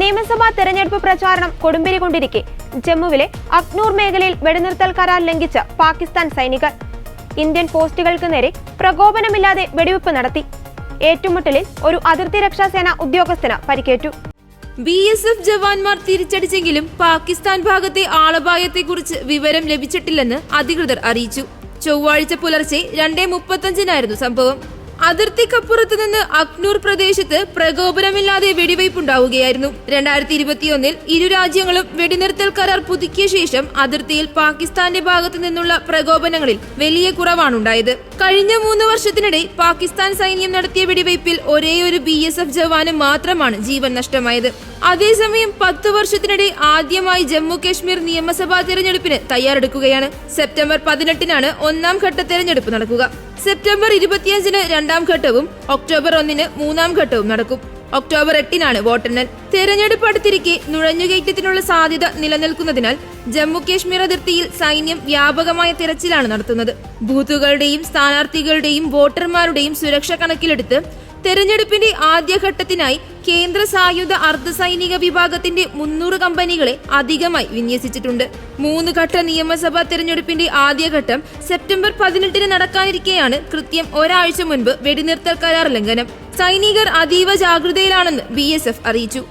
നിയമസഭാ തെരഞ്ഞെടുപ്പ് പ്രചാരണം കൊടുമ്പിരി കൊണ്ടിരിക്കെ ജമ്മുവിലെ അക്നൂർ മേഖലയിൽ വെടിനിർത്തൽ കരാർ ലംഘിച്ച പാകിസ്ഥാൻ സൈനികർ. ഇന്ത്യൻ പോസ്റ്റുകൾക്ക് നേരെ പ്രകോപനമില്ലാതെ വെടിവെപ്പ് നടത്തി. ഏറ്റുമുട്ടലിൽ ഒരു അതിർത്തി രക്ഷാസേന ഉദ്യോഗസ്ഥന് പരിക്കേറ്റു. ബി എസ് എഫ് ജവാന്മാർ തിരിച്ചടിച്ചെങ്കിലും പാകിസ്ഥാൻ ഭാഗത്തെ ആളപായത്തെക്കുറിച്ച് വിവരം ലഭിച്ചിട്ടില്ലെന്ന് അധികൃതർ അറിയിച്ചു. ചൊവ്വാഴ്ച പുലർച്ചെ രണ്ടേ മുപ്പത്തഞ്ചിനായിരുന്നു സംഭവം. അതിർത്തിക്കപ്പുറത്ത് നിന്ന് അക്നൂർ പ്രദേശത്ത് പ്രകോപനമില്ലാതെ വെടിവയ്പുണ്ടാവുകയായിരുന്നു. രണ്ടായിരത്തി ഇരുപത്തിയൊന്നിൽ ഇരു രാജ്യങ്ങളും വെടിനിർത്തൽ കരാർ പുതുക്കിയ ശേഷം അതിർത്തിയിൽ പാകിസ്ഥാന്റെ ഭാഗത്തു നിന്നുള്ള പ്രകോപനങ്ങളിൽ വലിയ കുറവാണുണ്ടായത്. കഴിഞ്ഞ മൂന്ന് വർഷത്തിനിടെ പാകിസ്ഥാൻ സൈന്യം നടത്തിയ വെടിവയ്പിൽ ഒരേയൊരു ബി എസ് എഫ് ജവാന് മാത്രമാണ് ജീവൻ നഷ്ടമായത്. അതേസമയം പത്ത് വർഷത്തിനിടെ ആദ്യമായി ജമ്മു കശ്മീർ നിയമസഭാ തെരഞ്ഞെടുപ്പിന് തയ്യാറെടുക്കുകയാണ്. സെപ്റ്റംബർ പതിനെട്ടിനാണ് ഒന്നാം ഘട്ട തെരഞ്ഞെടുപ്പ് നടക്കുക. സെപ്റ്റംബർ ഇരുപത്തിയഞ്ചിന് രണ്ടാം ഘട്ടവും ഒക്ടോബർ ഒന്നിന് മൂന്നാം ഘട്ടവും നടക്കും. ഒക്ടോബർ എട്ടിനാണ് വോട്ടെണ്ണൽ. തെരഞ്ഞെടുപ്പ് അടുത്തിരിക്കെ നുഴഞ്ഞുകയറ്റത്തിനുള്ള സാധ്യത നിലനിൽക്കുന്നതിനാൽ ജമ്മു കാശ്മീർ അതിർത്തിയിൽ സൈന്യം വ്യാപകമായ തിരച്ചിലാണ് നടത്തുന്നത്. ബൂത്തുകളുടെയും സ്ഥാനാർത്ഥികളുടെയും വോട്ടർമാരുടെയും സുരക്ഷ കണക്കിലെടുത്ത് തെരഞ്ഞെടുപ്പിന്റെ ആദ്യഘട്ടത്തിനായി കേന്ദ്ര സായുധ അർദ്ധസൈനിക വിഭാഗത്തിന്റെ മുന്നൂറ് കമ്പനികളെ അധികമായി വിന്യസിച്ചിട്ടുണ്ട്. മൂന്ന് ഘട്ട നിയമസഭാ തെരഞ്ഞെടുപ്പിന്റെ ആദ്യഘട്ടം സെപ്റ്റംബർ പതിനെട്ടിന് നടക്കാനിരിക്കെയാണ് കൃത്യം ഒരാഴ്ച മുൻപ് വെടിനിർത്തൽ കരാർ ലംഘനം. സൈനികർ അതീവ ജാഗ്രതയിലാണെന്ന് ബി അറിയിച്ചു.